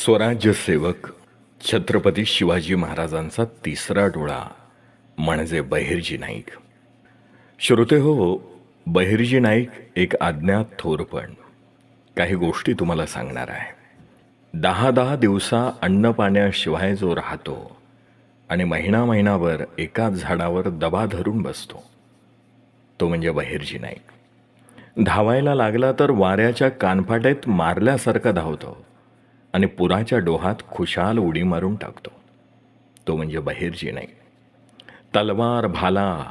स्वराज्य सेवक छत्रपती शिवाजी महाराजांचा तिसरा डोळा म्हणजे बहिर्जी नाईक. श्रोते हो बहिर्जी नाईक एक अज्ञात थोरपण काही गोष्टी तुम्हाला सांगणार आहे. दहा दहा दिवसा अन्न पाण्याशिवाय जो राहतो आणि महिना महिनाभर एकाच झाडावर दबा धरून बसतो तो म्हणजे बहिर्जी नाईक. धावायला लागला तर वाऱ्याच्या कानफाट्यात मारल्यासारखा धावतो. आणि पुराच्या डोहात खुशाल उडी मारून टाकतो. तो म्हणजे बहिर्जी नाही तलवार भाला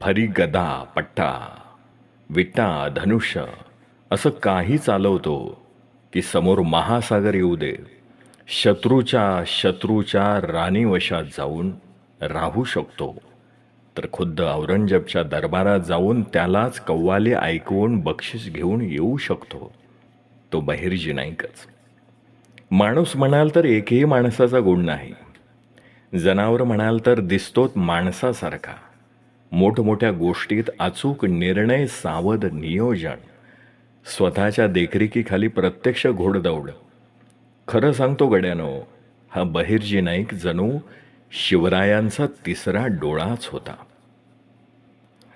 फरी गदा पट्टा विटा धनुष्य असं काही चालवतो की समोर महासागर येऊ दे. शत्रूच्या शत्रूच्या राणीवशात जाऊन राहू शकतो. तर खुद्द औरंगजेबच्या दरबारात जाऊन त्यालाच कव्वाली ऐकवून बक्षीस घेऊन येऊ शकतो. तो बहिर्जी नाईकच. माणूस म्हणाल तर एकही माणसाचा गुण नाही. जनावर म्हणाल तर दिसतोच माणसासारखा. मोठमोठ्या गोष्टीत अचूक निर्णय सावध नियोजन. स्वतःच्या देखरेखीखाली प्रत्यक्ष घोडदौड खरं सांगतो गड्यानो हा बहिर्जी नाईक जणू शिवरायांचा तिसरा डोळाच होता.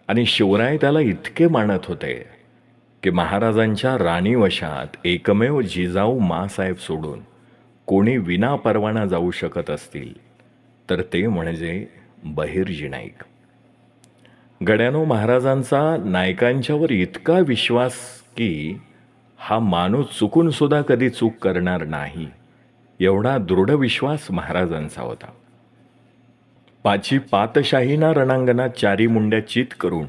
आणि शिवराय त्याला इतके मानत होते की महाराजांच्या राणीवशात एकमेव जिजाऊ मासाहेब सोडून कोणी विना परवाना जाऊ शकत असतील तर ते म्हणजे बहिर्जी नाईक. गड्यानो महाराजांचा नायकांच्यावर इतका विश्वास की हा माणूस चुकून सुद्धा कधी चूक करणार नाही एवढा दृढ विश्वास महाराजांचा होता. पाची पातशाहीना रणांगणात चारी मुंड्या चित करून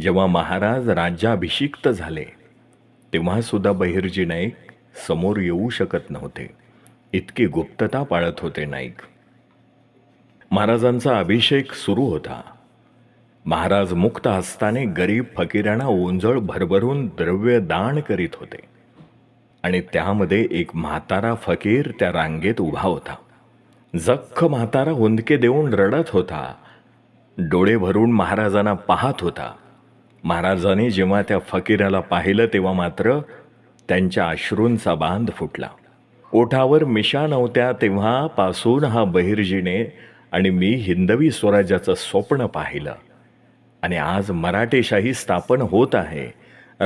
जेव्हा महाराज राज्याभिषिक्त झाले तेव्हा सुद्धा बहिर्जी नाईक समोर येऊ शकत नव्हते. इतकी गुप्तता पाळत होते नाईक. महाराजांचा अभिषेक सुरू होता. महाराज मुक्त हस्ताने गरीब फकीरांना ओंजळ भरभरून द्रव्य दान करीत होते आणि त्यामध्ये एक म्हातारा फकीर त्या रांगेत उभा होता. जख्ख म्हातारा हुंदके देऊन रडत होता. डोळे भरून महाराजांना पाहत होता. महाराजांनी जेव्हा त्या फकीराला पाहिलं तेव्हा मात्र त्यांच्या अश्रूंचा बांध फुटला. ओठावर मिशा नव्हत्या तेव्हापासून हा बहिर्जीने आणि मी हिंदवी स्वराज्याचं स्वप्न पाहिलं. आणि आज मराठेशाही स्थापन होत आहे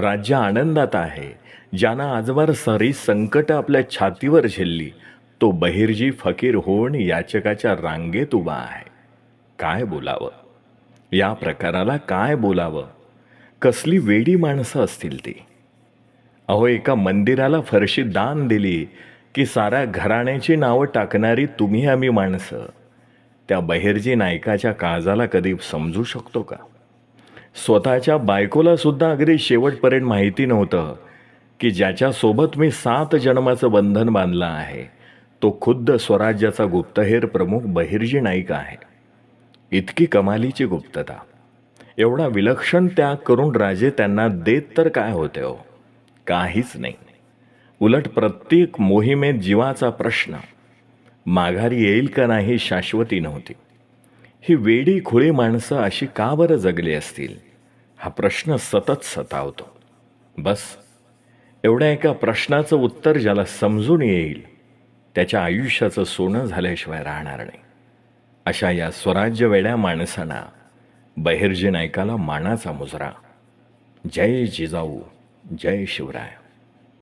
राज्य आनंदात आहे ज्यानं आजवर सारी संकट आपल्या छातीवर झेलली तो बहिर्जी फकीर होऊन याचकाच्या रांगेत उभा आहे. काय बोलावं? या प्रकाराला काय बोलावं? कसली वेडी माणसं असतील ती. अहो एका मंदिराला फरशी दान दिली की साऱ्या घराण्याची नावं टाकणारी तुम्ही आम्ही माणसं. त्या बहिर्जी नायकाच्या काळजाला कधी समजू शकतो का? स्वतःच्या बायकोलासुद्धा अगदी शेवटपर्यंत माहिती नव्हतं की ज्याच्यासोबत मी सात जन्माचं बंधन बांधलं आहे तो खुद्द स्वराज्याचा गुप्तहेर प्रमुख बहिर्जी नाईक आहे. इतकी कमालीची गुप्तता. एवढा विलक्षण त्याग करून राजे त्यांना देत तर काय होते हो? काहीच नाही. उलट प्रत्येक मोहिमेत जीवाचा प्रश्न माघारी येईल का नाही शाश्वती नव्हती. ही वेडी खुळी माणसं अशी का बरं जगली असतील? हा प्रश्न सतत सतावतो. बस एवढ्या एका प्रश्नाचं उत्तर ज्याला समजून येईल त्याच्या आयुष्याचं सोनं झाल्याशिवाय राहणार नाही. अशा या स्वराज्य वेड्या माणसांना बहिर्जी नायकाला मानाचा मुजरा. जय जिजाऊ जय शिवराय.